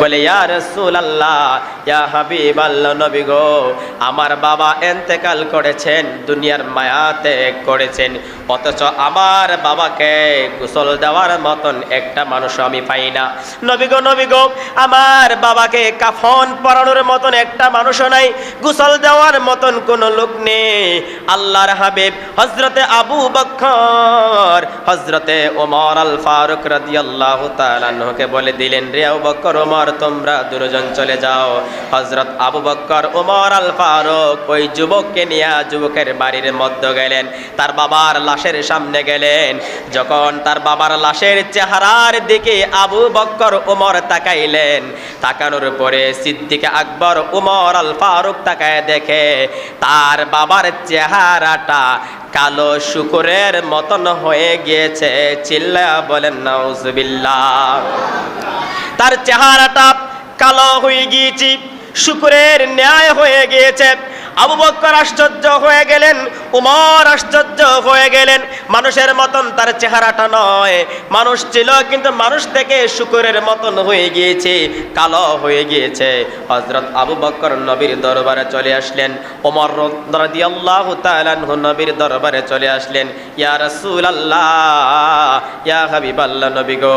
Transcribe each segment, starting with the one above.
বলে ইয়া রাসূলুল্লাহ আল্লাহ আমার বাবা এন্তেকাল করেছেন, দুনিয়ার মায়া মায়াতে করেছেন। অথচ আমার বাবাকে গোসল দেওয়ার মতন একটা মানুষ আমি পাই না। নবী গো নবী গো, আমার বাবাকে কাফন পরানোর মতন একটা মানুষও নাই, গোসল দেওয়ার মতন কোন লোক নেই। আল্লাহর হাবিব হজরতে আবু বক্কর হজরতে ওমর আল ফারুক রাদিয়াল্লাহু তাআলাকে বলে দিলেন, রে আবু বক্কর ওমর, তোমরা দুজন চলে যাও। হজরত আবু বক্কর ওমর আল ফারুক ওই যুবককে নিয়ে যুবকের বাড়ির মধ্যে গেলেন। তার বাবার লাশের সামনে গেলেন। যখন তার বাবার লাশের চেহারার দিকে আবু বক্কর ওমর তাকাইলেন, তাকানোর পরে সিদ্দিকে আকবর, উমর আল ফারুক তাকায় দেখে তার বাবার চেহারাটা কালো শুকুরের মতন হয়ে গিয়েছে। চিল্লা বলেন, নাউজুবিল্লাহ। তার চেহারাটা কালো হয়ে গিয়েছি। শুকুরের ন্যায় হয়ে গিয়েছে। আবু বক্কর আশ্চর্য হয়ে গেলেন, উমর আশ্চর্য হয়ে গেলেন। মানুষের মতন তার চেহারাটা নয়। মানুষ ছিল, কিন্তু মানুষ থেকে শুকুরের মতন হয়ে গিয়েছে, কালো হয়ে গিয়েছে। হজরত আবু বক্কর নবীর দরবারে চলে আসলেন। ওমর রাদিয়াল্লাহু তাআলা আনহু নবীর দরবারে চলে আসলেন। ইয়া রাসূলুল্লাহ, ইয়া হাবিবাল্লাহ নবী গো,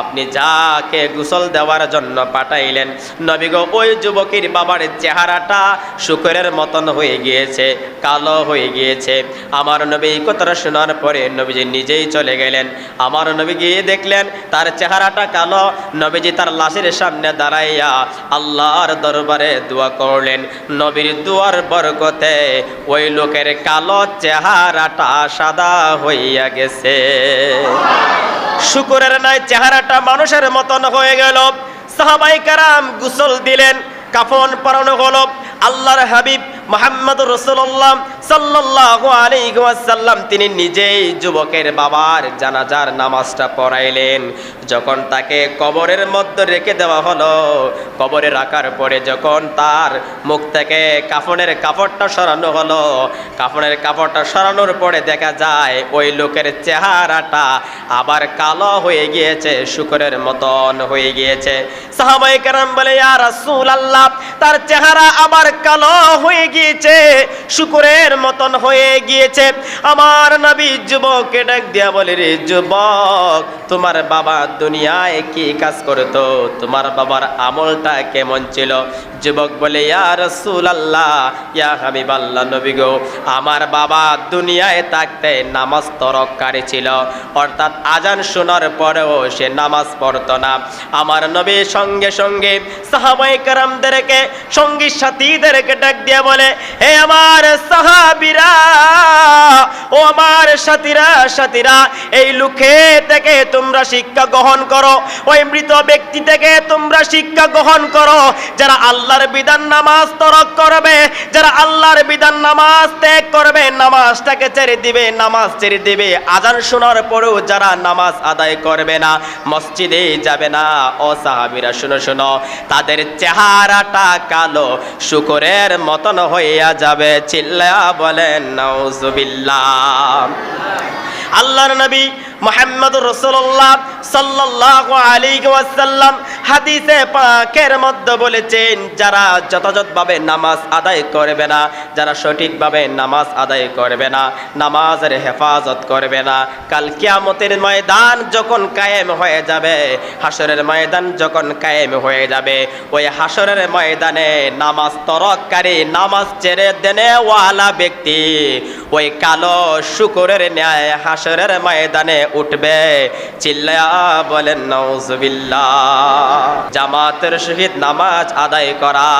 আপনি যাকে গোসল দেওয়ার জন্য পাঠাইলেন, নবী গো, ওই যুবকের বাবার চেহারাটা শুকুরের শুকরের মতন হয়ে গিয়েছে, কালো হয়ে গিয়েছে। আমার নবী কথাটা শোনার পরে নবীজি নিজেই চলে গেলেন। আমার নবী গিয়ে দেখলেন, তার চেহারাটা কালো। নবীজি তার লাশের সামনে দাঁড়াইয়া আল্লাহর দরবারে দোয়া করলেন। নবীর দুয়ার বরকতে ওই লোকের কালো চেহারাটা সাদা হইয়া গেছে। শুকুরের নাই, চেহারাটা মানুষের মতন হয়ে গেল। সাহাবাই কারাম গুসল দিলেন, কাফন পরানো হলো। আল্লাহর হাবিব মোহাম্মদ রসুল্লাহ আলাইসাল্লাম তিনি নিজেই যুবকের বাবার জানাজার নামাজটা পড়াইলেন। যখন তাকে কবরের মধ্যে রেখে দেওয়া হলো, কবরে রাখার পরে যখন তার মুখ থেকে কাফনের কাপড়টা সরানো হলো, কাফনের কাপড়টা সরানোর পরে দেখা যায় ওই লোকের চেহারাটা আবার কালো হয়ে গিয়েছে, শুকরের মতন হয়ে গিয়েছে। সাহাবাই কারাম বলে, ইয়া রাসূল আল্লাহ তার চেহারা আবার কালো হয়ে গিয়েছে, শুকুরের মতন হয়ে গিয়েছে। আমার নবী যুবককে ডাক দিয়া বলে, রে যুবক, তোমার বাবা দুনিয়ায় কি কাজ করতো? তোমার বাবার আমলটা কেমন ছিল? যুবক বলে, ইয়া রসুল আল্লাহ ইয়া হাবিব আল্লাহ নবী গো, আমার বাবা দুনিয়ায় থাকতে নামাজ তরককারী ছিল। অর্থাৎ আজান শোনার পরেও সে নামাজ পড়তো না। আমার নবী সঙ্গে সঙ্গে সাহাবাই কারামদেরকে, সঙ্গী সাথীদেরকে ডাক দিয়ে বলে, হে আমার নামাজ ছেড়ে দিবে আজান শোনার পরেও যারা নামাজ আদায় করবে না, মসজিদে যাবে না। ও সাহাবিরা, শুনো শুনো, তাদের চেহারাটা কালো, শুকরের মতন হইয়া যাবে চিল্লা বলেন নাউজুবিল্লাহ। আল্লাহর নবী মোহাম্মদ রসুল্লাহ সাল্লাল্লাহু আলাইহি ওয়াসাল্লাম হাদিসে পাকের মধ্যে বলেছেন, যারা যথাযথভাবে নামাজ আদায় করবে না, যারা সঠিকভাবে নামাজ আদায় করবে না, নামাজের হেফাজত করবে না, কাল কিয়ামতের ময়দান যখন কায়েম হয়ে যাবে হাসরের ময়দান যখন কায়েম হয়ে যাবে, ওই হাসরের ময়দানে নামাজ তরককারী, নামাজ ছেড়ে দেনে ওয়ালা ব্যক্তি, ওই কালো শুকুরের ন্যায় হাসরের ময়দানে উঠবে। চিল্লা বলেন নৌজবিল্লাহ জামাতের সহিত নামাজ আদায় করা,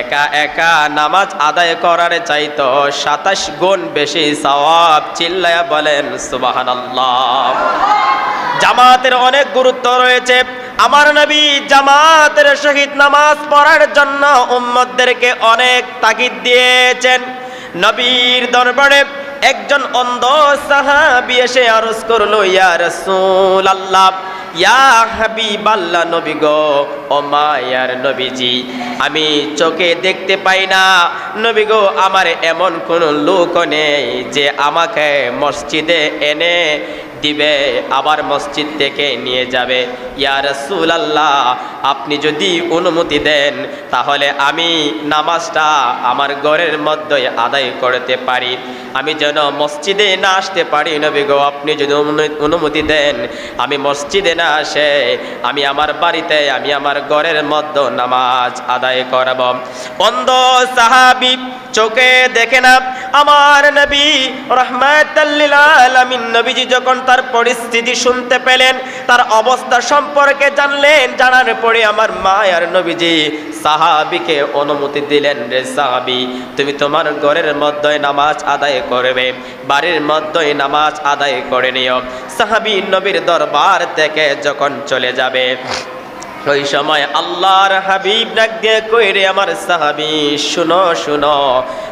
একা একা নামাজ আদায় করার চাইতো সাতাশ গুণ বেশি সওয়াব। চিল্লায়া বলেন, সুবহানাল্লাহ। জামাতের অনেক গুরুত্ব রয়েছে। আমার নবী জামাতের সহিত নামাজ পড়ার জন্য উম্মতদেরকে অনেক তাগিদ দিয়েছেন। নবীর দরবারে একজন অন্ধ সাহাবি এসে আরজ করল ইয়া সুল আল্লাহ ইয়া হাবিব আল্লাহ নবী গো ও মায়ার নবীজি, আমি চোখে দেখতে পাই না। নবী গো, আমার এমন কোন লোক নেই যে আমাকে মসজিদে এনে দিবে, আবার মসজিদ থেকে নিয়ে যাবে। ইয়ার আল্লাহ আপনি যদি অনুমতি দেন, তাহলে আমি নামাজটা আমার ঘরের মধ্যে আদায় করতে পারি। আমি যেন মসজিদে না আসতে পারি, নবী গো, আপনি যদি অনু- অনুমতি দেন, আমি মসজিদে না আসে, আমি আমার বাড়িতে, আমি আমার ঘরের মধ্যে নামাজ আদায় করব। বন্ধ সাহাবি চোখে দেখে না, আমার নবী রহমাতাল্লিল আলামিন নবীজি যখন তার পরিস্থিতি শুনতে পেলেন, তার অবস্থা সম্পর্কে জানলেন, জানার পরে আমার মায়ার নবীজি সাহাবিকে অনুমতি দিলেন রে সাহাবি, তুমি তোমার ঘরের মধ্যে নামাজ আদায় করবে, বাড়ির মধ্যে নামাজ আদায় করে নিও। সাহাবি নবীর দরবার থেকে যখন চলে যাবে ওই সময় আল্লাহর হাবিব ডাক দিয়ে কইরে আমার সাহাবি, শুনো শুনো,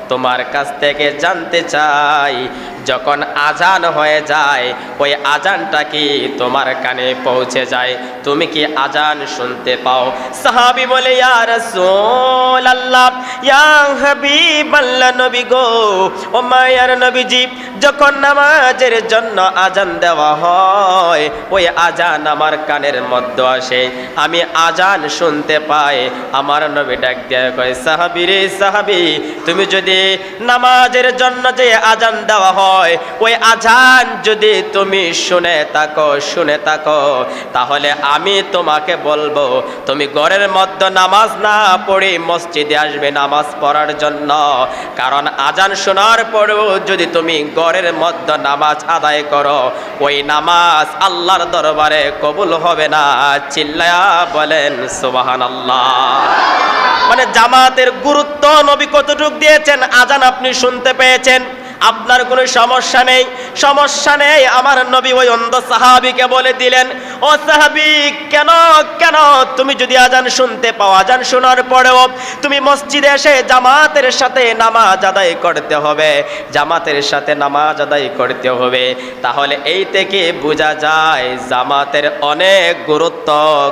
তোমার কাছ থেকে জানতে চাই যখন আজান হয়ে যায়, ওই আজানটা কি তোমার কানে পৌঁছে যায়? তুমি কি আজান শুনতে পাও? সাহাবি বলে, ইয়া রাসূল আল্লাহ হাবিব নবী গো, ও মায়ার নবীজি, যখন নামাজের জন্য আজান দেওয়া হয়, ওই আজান আমার কানের মধ্যে আসে। আমি আজান শুনতে পাই। আমার নবী ডাক দিয়ে কয়, সাহাবি রে সাহাবি, তুমি যদি নামাজের জন্য যে আজান দেওয়া হয় ওই আজান যদি তুমি শুনে থাকো শুনে থাকো, তাহলে আমি তোমাকে বলব, তুমি ঘরের মধ্যে নামাজ না পড়ে মসজিদে আসবে নামাজ পড়ার জন্য। কারণ আজান শোনার পরেও যদি তুমি ঘরের মধ্যে নামাজ আদায় করো, ওই নামাজ আল্লাহর দরবারে কবুল হবে না, চিল্লায়া বলেন সুবাহান মানে জামাতের গুরুত্ব নবী কতটুক দিয়েছেন, আজান আপনি শুনতে পেয়েছেন। আপনার কোনো সমস্যা নেই সমস্যা নেই। আমার নবী ওই অন্ধ সাহাবিকে বলে দিলেন, ও সাহাবি, কেন কেন? তুমি যদি আজান শুনতে পাও, আজান শোনার পরেও তুমি মসজিদে এসে জামাতের সাথে নামাজ আদায় করতে হবে, জামাতের সাথে নামাজ আদায় করতে হবে। তাহলে এই থেকে বোঝা যায়, জামাতের অনেক গুরুত্ব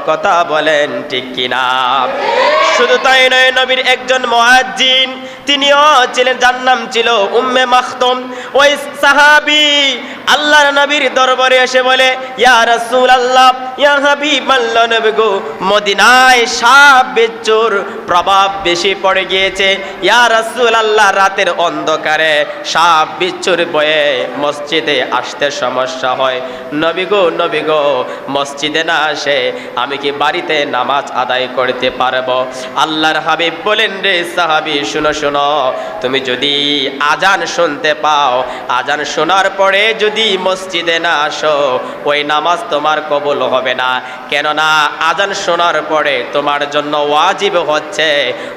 কথা বলেন, ঠিক কিনা? শুধু তাই নয়, নবীর একজন মহাজিন তিনিও ছিলেন, যার নাম ছিল উম্মে মাখতুম ওই সাহাবী আল্লাহর নবীর দরবারে এসে বলে, ইয়া রাসূলুল্লাহ, ইয়া হাবিব আল্লাহ নবী গো, মদিনায় সাপ বেচুর প্রভাব বেশি পড়ে গিয়েছে। ইয়া রাসূলুল্লাহ, রাতের অন্ধকারে সাপ বিচ্ছুর বয়ে মসজিদে আসতে সমস্যা হয়। নবী গো নবী গো, মসজিদে না আসে, আমি কি বাড়িতে নামাজ আদায় করতে পারব? আল্লাহর হাবিব বলেন, রে সাহাবি, শুনো শুনো, তুমি যদি আজান শুনতে পাও। আজান শোনার পরে যদি মসজিদে না আসো, ওই নামাজ তোমার কবুল হবে না। কেননা আজান শোনার পরে তোমার জন্য ওয়াজিব হচ্ছে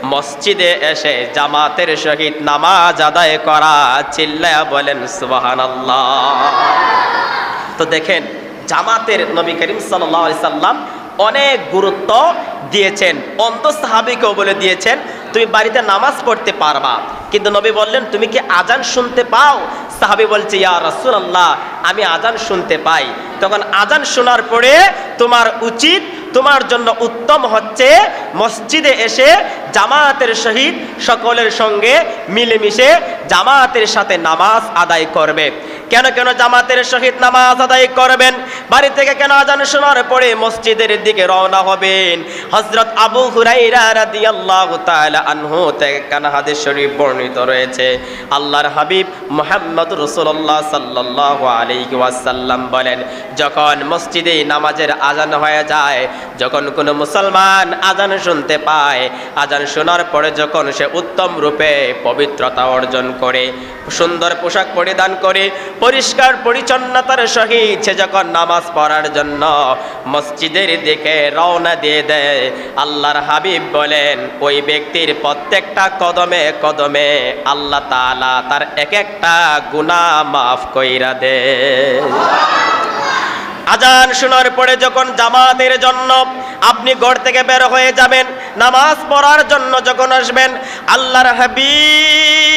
মসজিদে এসে জামাতের সহিত নামাজ আদায় করা। চিল্লা বলেন, সুবহানাল্লাহ। তো দেখেন, জামাতের নবী করিম সাল্লাম অনেক গুরুত্ব দিয়েছেন অন্ত সাহাবিকেও বলে দিয়েছেন তুমি বাড়িতে নামাজ পড়তে পারবা। কিন্তু নবী বললেন, তুমি কি আজান শুনতে পাও? সাহাবি বলছে, ইয়া রাসূলুল্লাহ, আমি আজান শুনতে পাই। তখন আজান শোনার পরে তোমার উচিত, তোমার জন্য উত্তম হচ্ছে মসজিদে এসে জামাতের সহিত সকলের সঙ্গে মিলেমিশে জামাতের সাথে নামাজ আদায় করবে। কেন কেন জামাতের সহিত নামাজ আদায় করবেন? বাড়ি থেকে কেন আজান শোনার পরে মসজিদের দিকে রওনা হবেন? হযরত আবু হুরাইরা রাদিয়াল্লাহু তাআলা আনহু থেকে কান হাদিস শরীফ বর্ণিত রয়েছে। আল্লাহর হাবিব মুহাম্মদ রাসূলুল্লাহ সাল্লাল্লাহু আলাইহি ওয়াসাল্লাম বলেন, যখন মসজিদে নামাজের আজান হয়ে যায়, যখন কোনো মুসলমান আজান শুনতে পায়, আজান শোনার পরে যখন সে উত্তম রূপে পবিত্রতা অর্জন করে, সুন্দর পোশাক পরিধান করে পরিষ্কার পরিচ্ছন্নতার সহিত সে যখন নামাজ পড়ার জন্য মসজিদের দিকে রওনা দিয়ে দেয়, আল্লাহর হাবিব বলেন, ওই ব্যক্তির প্রত্যেকটা কদমে কদমে আল্লাহ তাআলা তার এক একটা গুনাহ মাফ কইরা দে আজান শোনার পরে যখন জামাতের জন্য আপনি ঘর থেকে বের হয়ে যাবেন, নামাজ পড়ার জন্য যখন আসবেন, আল্লাহর হাবিব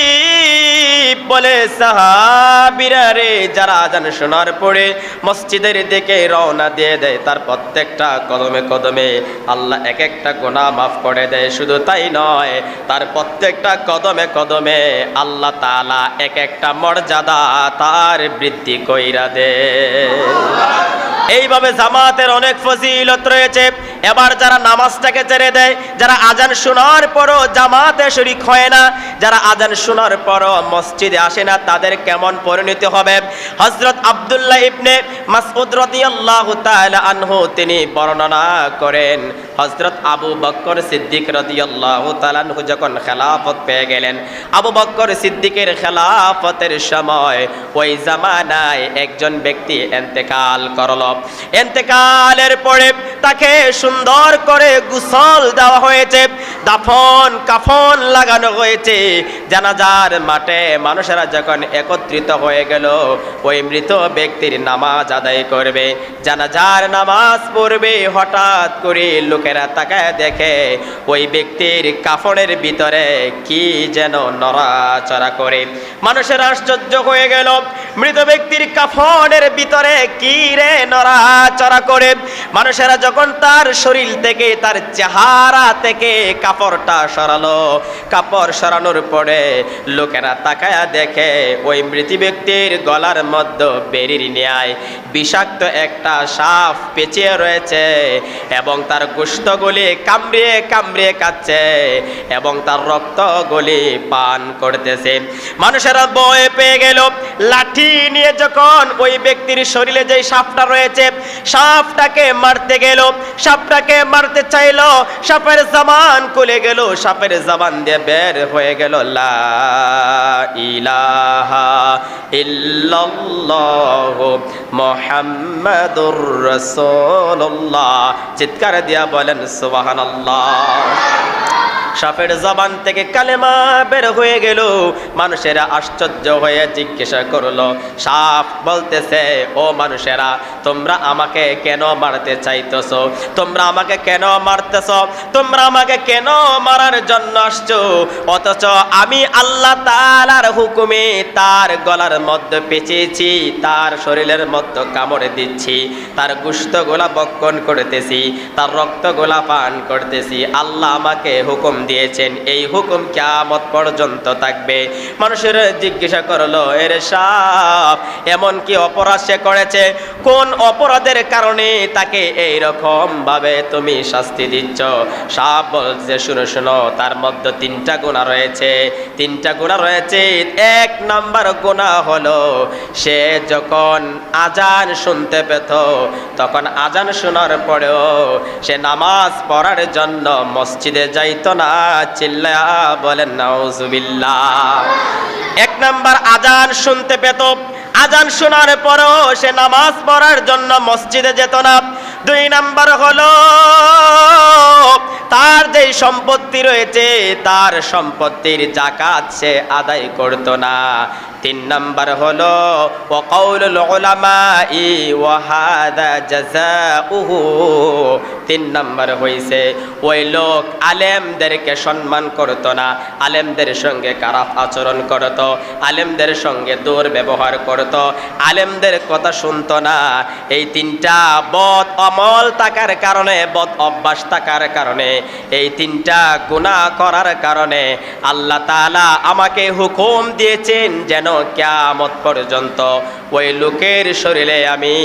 হাবিব বলে, সাহাবিরা রে, যারা আজান শোনার পরে মসজিদের দিকে রওনা দিয়ে দেয়, তার প্রত্যেকটা কদমে কদমে আল্লাহ এক একটা গোনা মাফ করে দেয়। শুধু তাই নয়, তার প্রত্যেকটা কদমে কদমে আল্লাহ তাআলা এক একটা মর্যাদা তার বৃদ্ধি কইরা দেয়। এইভাবে জামাতের অনেক ফজিলত রয়েছে। এবার যারা নামাজটাকে ছেড়ে দেয়, যারা আজান শোনার পরও জামাতে শরিক হয় না, যারা আজান শোনার পরও মসজিদে আসে না, তাদের কেমন পরিণত হবে? হজরত আব্দুল্লাহ ইবনে মাসউদ রাদিয়াল্লাহু তাআলা আনহু তিনি বর্ণনা করেন হজরত আবু বক্কর সিদ্দিক রদিয়াল্লাহ তালানহু যখন খেলাফত পেয়ে গেলেন, আবু বক্কর সিদ্দিকের খেলাফতের সময় ওই জামানায় একজন ব্যক্তি এন্তেকাল করল। এন্তেকালের পরে তাকে সুন্দর করে গুসল দেওয়া হয়েছে। দাফন, কাফন লাগানো হয়েছে। জানাজার মাঠে মানুষেরা যখন একত্রিত হয়ে গেল, ওই মৃত ব্যক্তির নামাজ আদায় করবে। জানাজার নামাজ পড়বে, হঠাৎ করে লোকেরা তাকায় দেখে, ওই ব্যক্তির কাফনের ভিতরে কি যেন নড়াচড়া করে। মানুষের আশ্চর্য হয়ে গেল, মৃত ব্যক্তির কাফনের ভিতরে কি রে নড়াচড়া করে? মানুষেরা যখন তার শরীর থেকে, তার চেহারা থেকে কাপড়টা সরালো। কাপড় সরানোর পরে লোকেরা তাকায়া দেখে, ওই মৃত ব্যক্তির গলার মধ্যে বেরির নেয় বিষাক্ত একটা সাপ পেঁচিয়ে রয়েছে এবং তার গোস্তগুলি কামড়িয়ে কামড়িয়ে কাচ্ছে এবং তার রক্তগুলি পান করতেছে। মানুষেরা বয়ে পেয়ে গেল। লাঠি নিয়ে যখন ওই ব্যক্তির শরীরে যে সাপটা রয়েছে, সাপটাকে মারতে গেল। সাপটাকে মারতে চাইল। সাপের জামান খুলে গেল সাপের জবান দিয়ে বের হয়ে গেল লা চিৎকার দিয়া বলেন সুবহানাল্লাহ। সাপের জবান থেকে কালেমা বের হয়ে গেল। মানুষেরা আশ্চর্য হয়ে জিজ্ঞাসা করল, সাপ বলতেছে, ও মানুষেরা, তোমরা আমাকে কেন মারতে চাইতেছ? তোমরা আমাকে কেন মারতেছ? তোমরা আমাকে কেন মারার জন্য আসছো? অথচ আমি আল্লাহ তালার হুকুমে তার গলার মধ্যে পেঁচেছি তার শরীরের মধ্যে কামড়ে দিচ্ছি, তার গুস্তগুলা বক্ষণ করতেছি, তার রক্তগুলা পান করতেছি। আল্লাহ আমাকে হুকুম দিয়েছেন, এই হুকুম কিয়ামত পর্যন্ত থাকবে। মানুষের জিজ্ঞাসা করল, এর সাপ, এমন কি অপরাধ সে করেছে? কোন অপরাধের কারণে তাকে এই রকম ভাবে তুমি শাস্তি দিচ্ছ? সাপ বলছে, শুনো শুনো, তার মধ্যে তিনটা গুণা রয়েছে। তিনটা গুণা রয়েছে। এক নাম্বার গুণা হলো, সে যখন আজান শুনতে পেত, তখন আজান শোনার পরেও সে নামাজ পড়ার জন্য মসজিদে যাইতো না। আজান শুনতে পেত। আজান শোনার পরও সে নামাজ পড়ার জন্য মসজিদে যেত না। দুই নাম্বার হলো, তার যে সম্পত্তি রয়েছে, তার সম্পত্তির জাকাত সে আদায় করতো না। তিন নাম্বার হলো ওয়াকাউলুল উলামাই, ওয়া হাদা জাযাউহু। তিন নাম্বার হইছে, ওই লোক আলেমদেরকে সম্মান করতো না, আলেমদের সঙ্গে খারাপ আচরণ করত, আলেমদের সঙ্গে দুর্ব্যবহার করত, আলেমদের কথা শুনত না। এই তিনটা বদ অমল থাকার কারণে, বদ অভ্যাস থাকার কারণে, এই তিনটা গুনাহ করার কারণে আল্লাহ তাআলা আমাকে হুকুম দিয়েছেন যেন কিয়ামত পর্যন্ত ওই লোকের শরীরে আমি,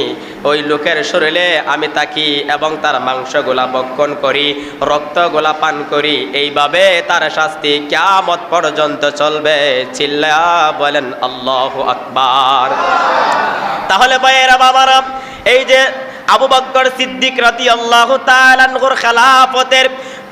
ওই লোকের শরীরে আমি তাকি এবং তার মাংসগুলা বক্ষণ করি, রক্তগুলা পান করি। এইভাবে তার শাস্তি কিয়ামত পর্যন্ত চলবে। চিল্লা বলেন, আল্লাহ আকবার। তাহলে ভাইয়েরা, বাবারা, এই যে আবু বক্কর সিদ্দিক রাতি আল্লাহ তালানহুর খেলাফতের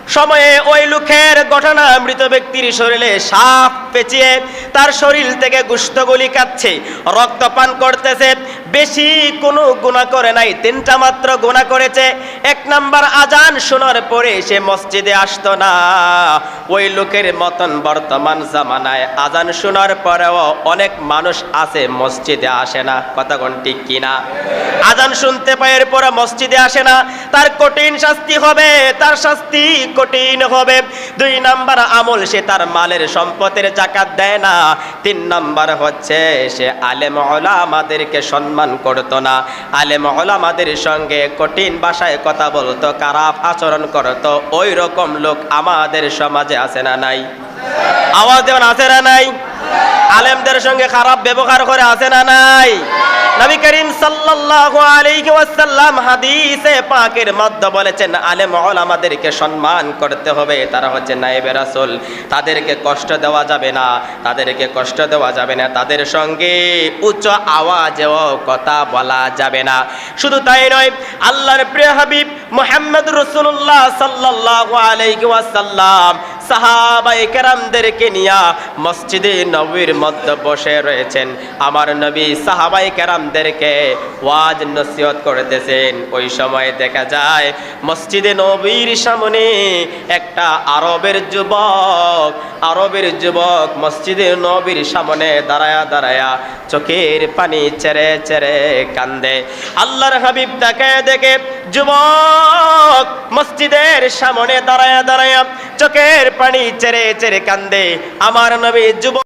সময়ে ওই লোকের ঘটনা, মৃত ব্যক্তির শরীরে সাপ পেঁচিয়ে তার শরীর থেকে গুষ্ঠগুলি কাচ্ছে রক্ত পান করতেছে বেশি কোনো গুণা করে নাই, তিনটা মাত্র গুণা করেছে। এক নাম্বার আজান শোনার পরে সে মসজিদে আসতো না। ওই লোকের মতন বর্তমান জামানায় আজান শোনার পরেও অনেক মানুষ আছে, মসজিদে আসে না। কথা কোন ঠিক কিনা আজান শুনতে পায়ের পরে মসজিদে আসে না। তার কঠিন শাস্তি হবে, তার শাস্তি কঠিন হবে। দুই নাম্বার আমল সে তার মালের সম্পদের জাকাত দেয় না। তিন নাম্বার হচ্ছে সে আলেম আমাদেরকে সম্মান করতো না। আলেম ওলামাদের সঙ্গে কঠিন ভাষায় কথা বলতো, খারাপ আচরণ করতো। ওই রকম লোক আমাদের সমাজে আছে না নাই? আওয়াজ দেওয়ান আছে না নাই? আলেমদের সঙ্গে খারাপ ব্যবহার করে আছে না নাই? নবী করিম সাল্লাল্লাহু আলাইহি ওয়াসাল্লাম হাদিসে পাকের মধ্যে বলেছেন, আলেম ওলামাদেরকে সম্মান করতে হবে, তারা হচ্ছে নায়েবে রাসূল। তাদেরকে কষ্ট দেওয়া যাবে না, তাদেরকে কষ্ট দেওয়া যাবে না, তাদের সঙ্গে উচ্চ আওয়াজেও কথা বলা যাবে না। শুধু তাই নয়, আল্লাহর প্রিয় হাবিব মুহাম্মদ রাসূলুল্লাহ সাল্লাল্লাহু আলাইহি ওয়াসাল্লাম সাহাবাই কেরামদেরকে নিয়া মসজিদে নবীর মধ্যে বসে রয়েছেন। আমার নবী সাহাবাই ওয়াজ ওই সময় দেখা যায়, মসজিদে নবীর সামনে একটা আরবের যুবক আরবের যুবক মসজিদে নবীর সামনে দাঁড়ায়া দাঁড়ায়া চোখের পানি চেরে চেরে কান্দে। আল্লাহর হাবিব তাকে দেখে যুবক মসজিদের সামনে দাঁড়ায়া দাঁড়ায়া চোখের পানি চেরে চেরে কান্দে। আমার নবী যুবক